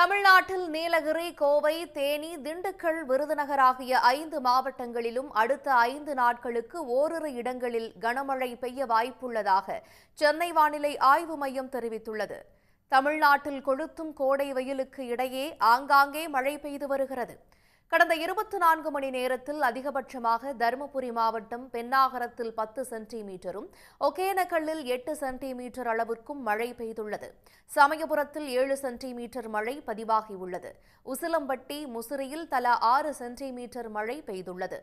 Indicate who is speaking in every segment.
Speaker 1: தமிழ்நாட்டில் நீலகிரி கோவை தேனி திண்டுக்கல் விருதுநகர் ஆகிய ஐந்து மாவட்டங்களிலும் அடுத்த ஐந்து நாட்களுக்கு ஓரிரு இடங்களில் கனமழை பெய்ய வாய்ப்புள்ளதாக சென்னை வானிலை ஆய்வு மையம் தெரிவித்துள்ளது தமிழ்நாட்டில் கொளுத்தும் கோடை வெயிலுக்கு இடையே ஆங்காங்கே மழை பெய்து வருகிறது கடந்த இருபத்தி நான்கு மணி நேரத்தில் அதிகபட்சமாக தருமபுரி மாவட்டம் பெண்ணாகரத்தில் பத்து சென்டிமீட்டரும் ஒகேனக்கல்லில் எட்டு சென்டிமீட்டர் அளவிற்கும் மழை பெய்துள்ளது சமயபுரத்தில் ஏழு சென்டிமீட்டர் மழை பதிவாகியுள்ளது உசிலம்பட்டி முசிறியில் தலா ஆறு சென்டிமீட்டர் மழை பெய்துள்ளது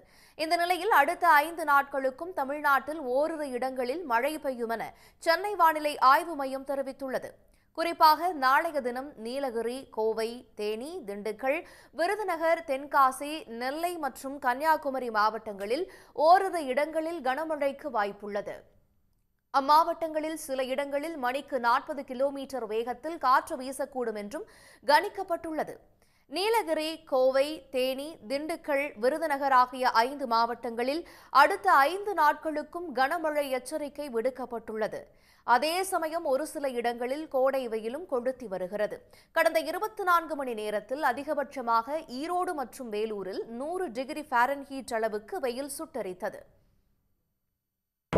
Speaker 1: இந்த நிலையில் அடுத்த ஐந்து நாட்களுக்கும் தமிழ்நாட்டில் ஓரிரு இடங்களில் மழை பெய்யுமென சென்னை வானிலை ஆய்வு மையம் தெரிவித்துள்ளது குறிப்பாக நாளைய தினம் நீலகிரி கோவை தேனி திண்டுக்கல் விருதுநகர் தென்காசி நெல்லை மற்றும் கன்னியாகுமரி மாவட்டங்களில் ஓரிரு இடங்களில் கனமழைக்கு வாய்ப்புள்ளது அம்மாவட்டங்களில் சில இடங்களில் மணிக்கு நாற்பது கிலோமீட்டர் வேகத்தில் காற்று வீசக்கூடும் என்றும் கணிக்கப்பட்டுள்ளது நீலகிரி கோவை தேனி திண்டுக்கல் விருதுநகர் ஆகிய ஐந்து மாவட்டங்களில் அடுத்த ஐந்து நாட்களுக்கும் கனமழை எச்சரிக்கை விடுக்கப்பட்டுள்ளது அதே சமயம் ஒரு சில இடங்களில் கோடை வெயிலும் கொளுத்தி வருகிறது கடந்த இருபத்தி நான்கு மணி நேரத்தில் அதிகபட்சமாக ஈரோடு மற்றும் வேலூரில் நூறு டிகிரி ஃபாரன்ஹீட் அளவுக்கு வெயில் சுட்டரித்தது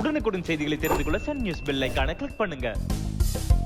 Speaker 1: உடனுக்குடன் செய்திகளை தெரிந்து கொள்ள சன் நியூஸ் கிளிக் பண்ணுங்க